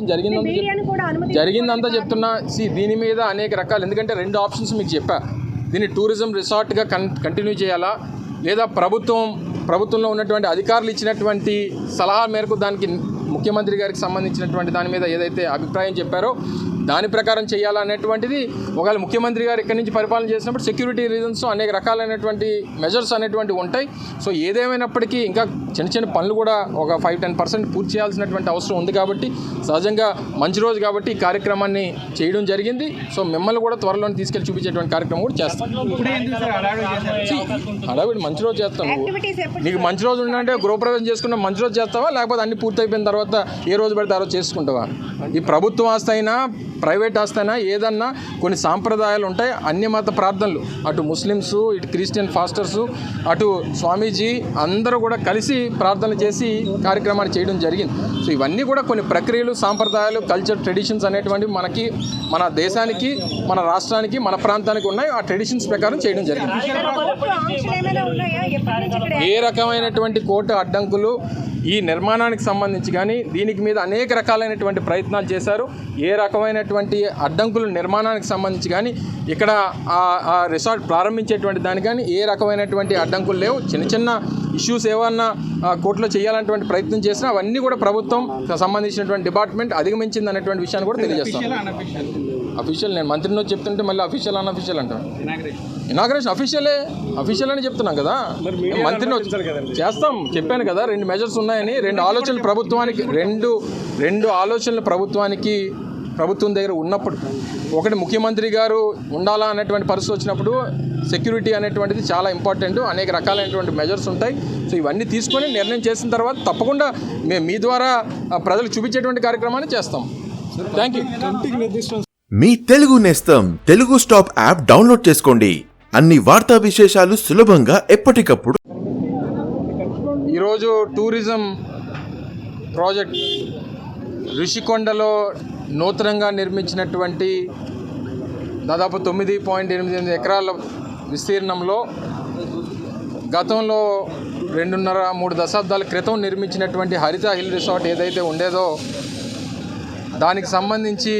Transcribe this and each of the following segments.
ఆలోచన జరిగిందంతా జరిగిందంతా చెప్తున్నా సి దీని మీద అనేక రకాలు ఎందుకంటే రెండు ఆప్షన్స్ మీకు చెప్పా. దీన్ని టూరిజం రిసార్ట్గా కన్ కంటిన్యూ చేయాలా? లేదా ప్రభుత్వం ప్రభుత్వంలో ఉన్నటువంటి అధికారులు ఇచ్చినటువంటి సలహా మేరకు దానికి ముఖ్యమంత్రి గారికి సంబంధించినటువంటి దాని మీద ఏదైతే అభిప్రాయం చెప్పారో దాని ప్రకారం చేయాలా అనేటువంటిది ఒకవేళ ముఖ్యమంత్రి గారు ఇక్కడి నుంచి పరిపాలన చేసినప్పుడు సెక్యూరిటీ రీజన్స్ అనేక రకాలైనటువంటి మెజర్స్ అనేటువంటివి ఉంటాయి. సో ఏదేమైనప్పటికీ ఇంకా చిన్న చిన్న పనులు కూడా ఒక ఫైవ్ టెన్ పర్సెంట్ పూర్తి చేయాల్సినటువంటి అవసరం ఉంది కాబట్టి సహజంగా మంచి రోజు కాబట్టి ఈ కార్యక్రమాన్ని చేయడం జరిగింది. సో మిమ్మల్ని కూడా త్వరలో తీసుకెళ్ళి చూపించేటువంటి కార్యక్రమం కూడా చేస్తాం. హడావిడి మంచి రోజు ఎప్పుడు నీకు మంచి రోజు ఉందంటే గృహప్రవేశం చేసుకున్న మంచి రోజు చేస్తావా? లేకపోతే అన్ని పూర్తి అయిపోయిన తర్వాత ఏ రోజు పడితే ఆ రోజు చేసుకుంటావా? ఈ ప్రభుత్వ ఆస్తి అయినా ప్రైవేట్ ఆస్తి అయినా ఏదన్నా కొన్ని సాంప్రదాయాలు ఉంటాయి అన్ని మత ప్రార్థనలు. అటు ముస్లిమ్స్ ఇటు క్రిస్టియన్ ఫాస్టర్స్ అటు స్వామీజీ అందరూ కూడా కలిసి ప్రార్థనలు చేసి కార్యక్రమాన్ని చేయడం జరిగింది. సో ఇవన్నీ కూడా కొన్ని ప్రక్రియలు సాంప్రదాయాలు కల్చర్ ట్రెడిషన్స్ అనేటువంటివి మనకి మన దేశానికి మన రాష్ట్రానికి మన ప్రాంతానికి ఉన్నాయి. ఆ ట్రెడిషన్స్ ప్రకారం చేయడం జరిగింది. ఏ రకమైనటువంటి కోట అడ్డంకులు ఈ నిర్మాణానికి సంబంధించి కానీ దీనికి మీద అనేక రకాలైనటువంటి ప్రయత్నాలు చేశారు. ఏ రకమైనటువంటి అడ్డంకులు నిర్మాణానికి సంబంధించి కానీ ఇక్కడ ఆ- ఆ రిసార్ట్ ప్రారంభించేటువంటి దానికి కానీ ఏ రకమైనటువంటి అడ్డంకులు లేవు. చిన్న చిన్న ఇష్యూస్ ఏమన్నా కోర్టులో చేయాలన్నటువంటి ప్రయత్నం చేసినా అవన్నీ కూడా ప్రభుత్వం సంబంధించినటువంటి డిపార్ట్మెంట్ అధిగమించింది అనేటువంటి విషయాన్ని కూడా తెలియజేస్తాం. అఫీషియల్ నేను మంత్రిని వచ్చి చెప్తుంటే మళ్ళీ అఫీషియల్ అన్ అఫీషియల్ అంటాను ఇనాగ్రేషన్ అఫీషియలే అఫీషియల్ అని చెప్తున్నాం కదా. మంత్రిని చేస్తాం. చెప్పాను కదా రెండు మెజర్స్ ఉన్నాయని రెండు ఆలోచనలు ప్రభుత్వానికి రెండు రెండు ఆలోచనలు ప్రభుత్వానికి ప్రభుత్వం దగ్గర ఉన్నప్పుడు. ఒకటి ముఖ్యమంత్రి గారు ఉండాలా అనేటువంటి పరిస్థితి వచ్చినప్పుడు సెక్యూరిటీ అనేటువంటిది చాలా ఇంపార్టెంట్ అనేక రకాలైనటువంటి మెజర్స్ ఉంటాయి. సో ఇవన్నీ తీసుకొని నిర్ణయం చేసిన తర్వాత తప్పకుండా మేము మీ ద్వారా ఆ, ప్రజలకు చూపించేటువంటి కార్యక్రమాన్ని చేస్తాం. థ్యాంక్ యూ మీ తెలుగు నేస్తం తెలుగు స్టాప్ యాప్ డౌన్లోడ్ చేసుకోండి. అన్ని వార్తా విశేషాలు సులభంగా ఎప్పటికప్పుడు ఈరోజు టూరిజం ప్రాజెక్ట్ రిషికొండలో నూతనంగా నిర్మించినటువంటి దాదాపు తొమ్మిది పాయింట్ ఎనిమిది ఎనిమిది ఎకరాల విస్తీర్ణంలో గతంలో రెండున్నర మూడు దశాబ్దాల క్రితం నిర్మించినటువంటి హరిత హిల్ రిసార్ట్ ఏదైతే ఉండేదో దానికి సంబంధించి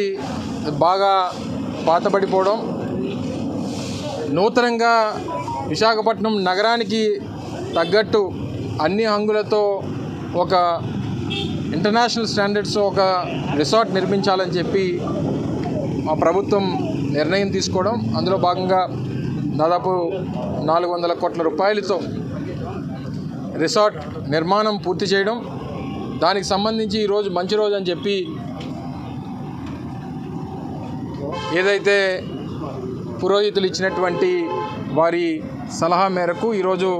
బాగా పాతబడిపోవడం నూతనంగా విశాఖపట్నం నగరానికి తగ్గట్టు అన్ని హంగులతో ఒక ఇంటర్నేషనల్ స్టాండర్డ్స్ ఒక రిసార్ట్ నిర్మించాలని చెప్పి మా ప్రభుత్వం నిర్ణయం తీసుకోవడం. అందులో భాగంగా దాదాపు నాలుగు వందల కోట్ల రూపాయలతో రిసార్ట్ నిర్మాణం పూర్తి చేయడం. దానికి సంబంధించి ఈరోజు మంచి రోజు అని చెప్పి ఏదైతే పురోహితులు ఇచ్చినటువంటి వారి సలహా మేరకు ఈరోజు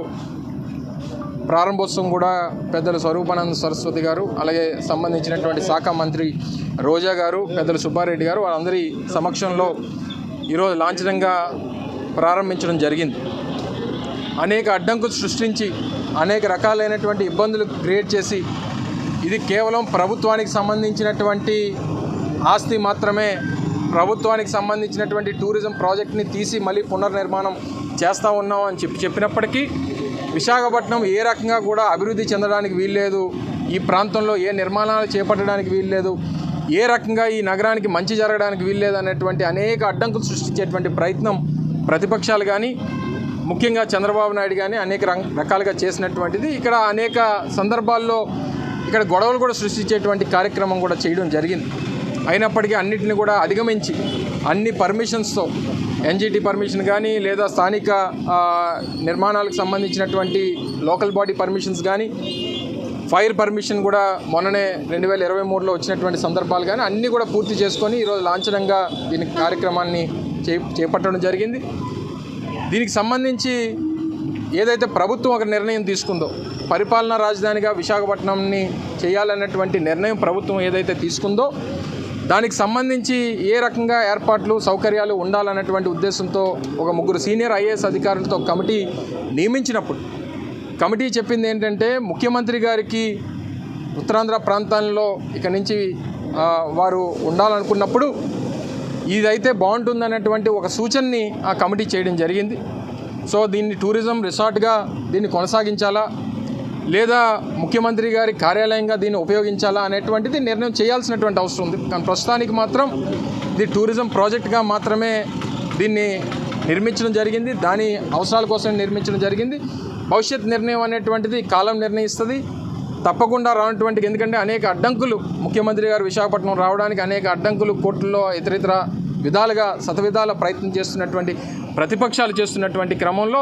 ప్రారంభోత్సవం కూడా పెద్దలు స్వరూపానంద సరస్వతి గారు అలాగే సంబంధించినటువంటి శాఖ మంత్రి రోజా గారు పెద్దలు సుబ్బారెడ్డి గారు వారందరి సమక్షంలో ఈరోజు లాంఛనంగా ప్రారంభించడం జరిగింది. అనేక అడ్డంకులు సృష్టించి అనేక రకాలైనటువంటి ఇబ్బందులు క్రియేట్ చేసి ఇది కేవలం ప్రభుత్వానికి సంబంధించినటువంటి ఆస్తి మాత్రమే ప్రభుత్వానికి సంబంధించినటువంటి టూరిజం ప్రాజెక్ట్ని తీసి మళ్ళీ పునర్నిర్మాణం చేస్తూ ఉన్నాం అని చెప్పి చెప్పినప్పటికీ విశాఖపట్నం ఏ రకంగా కూడా అభివృద్ధి చెందడానికి వీల్లేదు. ఈ ప్రాంతంలో ఏ నిర్మాణాలు చేపట్టడానికి వీల్లేదు. ఏ రకంగా ఈ నగరానికి మంచి జరగడానికి వీల్లేదు అనేటువంటి అనేక అడ్డంకులు సృష్టించేటువంటి ప్రయత్నం ప్రతిపక్షాలు కానీ ముఖ్యంగా చంద్రబాబు నాయుడు కానీ అనేక రకాలుగా చేసినటువంటిది. ఇక్కడ అనేక సందర్భాల్లో ఇక్కడ గొడవలు కూడా సృష్టించేటువంటి కార్యక్రమం కూడా చేయడం జరిగింది. అయినప్పటికీ అన్నిటిని కూడా అధిగమించి అన్ని పర్మిషన్స్తో ఎన్జిటి పర్మిషన్ కానీ లేదా స్థానిక నిర్మాణాలకు సంబంధించినటువంటి లోకల్ బాడీ పర్మిషన్స్ కానీ ఫైర్ పర్మిషన్ కూడా మొన్ననే రెండు వేల ఇరవై మూడులో వచ్చినటువంటి సందర్భాలు కానీ అన్నీ కూడా పూర్తి చేసుకొని ఈరోజు లాంఛనంగా దీని కార్యక్రమాన్ని చే చేపట్టడం జరిగింది. దీనికి సంబంధించి ఏదైతే ప్రభుత్వం ఒక నిర్ణయం తీసుకుందో పరిపాలనా రాజధానిగా విశాఖపట్నంని చేయాలన్నటువంటి నిర్ణయం ప్రభుత్వం ఏదైతే తీసుకుందో దానికి సంబంధించి ఏ రకంగా ఏర్పాట్లు సౌకర్యాలు ఉండాలన్నటువంటి ఉద్దేశంతో ఒక ముగ్గురు సీనియర్ ఐఏఎస్ అధికారులతో కమిటీ నియమించినప్పుడు కమిటీ చెప్పింది ఏంటంటే ముఖ్యమంత్రి గారికి ఉత్తరాంధ్ర ప్రాంతాల్లో ఇక నుంచి వారు ఉండాలనుకున్నప్పుడు ఇదైతే బాగుంటుందన్నటువంటి ఒక సూచనని ఆ కమిటీ చేయడం జరిగింది. సో దీన్ని టూరిజం రిసార్ట్గా దీన్ని కొనసాగించాలా? లేదా ముఖ్యమంత్రి గారి కార్యాలయంగా దీన్ని ఉపయోగించాలా అనేటువంటిది నిర్ణయం చేయాల్సినటువంటి అవసరం ఉంది. కానీ ప్రస్తుతానికి మాత్రం ఇది టూరిజం ప్రాజెక్ట్గా మాత్రమే దీన్ని నిర్మించడం జరిగింది. దాని అవసరాల కోసం నిర్మించడం జరిగింది. భవిష్యత్ నిర్ణయం అనేటువంటిది కాలం నిర్ణయిస్తుంది. తప్పకుండా రానటువంటి ఎందుకంటే అనేక అడ్డంకులు ముఖ్యమంత్రి గారు విశాఖపట్నం రావడానికి అనేక అడ్డంకులు కోర్టుల్లో ఇతరితర విధాలుగా శతవిధాల ప్రయత్నం చేస్తున్నటువంటి ప్రతిపక్షాలు చేస్తున్నటువంటి క్రమంలో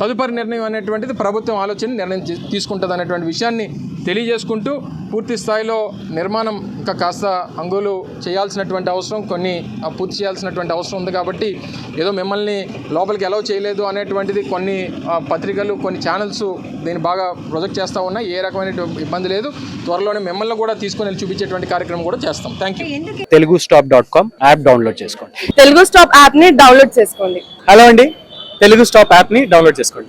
తదుపరి నిర్ణయం అనేటువంటిది ప్రభుత్వం ఆలోచన నిర్ణయం తీసుకుంటుంది అనేటువంటి విషయాన్ని తెలియజేసుకుంటూ పూర్తి స్థాయిలో నిర్మాణం ఇంకా కాస్త అంగులు చేయాల్సినటువంటి అవసరం కొన్ని పూర్తి చేయాల్సినటువంటి అవసరం ఉంది కాబట్టి ఏదో మిమ్మల్ని లోపలికి ఎలవ్ చేయలేదు అనేటువంటిది కొన్ని పత్రికలు కొన్ని ఛానల్స్ దీన్ని బాగా ప్రొజెక్ట్ చేస్తూ ఉన్నాయి. ఏ రకమైన ఇబ్బంది లేదు. త్వరలోనే మిమ్మల్ని కూడా తీసుకొని వెళ్ళి చూపించేటువంటి కార్యక్రమం కూడా చేస్తాం. Thank you Telugu stop dot com app download చేసుకోండి. తెలుగు స్టాప్ యాప్ని డౌన్లోడ్ చేసుకోండి. హలో అండి. తెలుగు స్టాప్ యాప్ని డౌన్లోడ్ చేసుకోండి.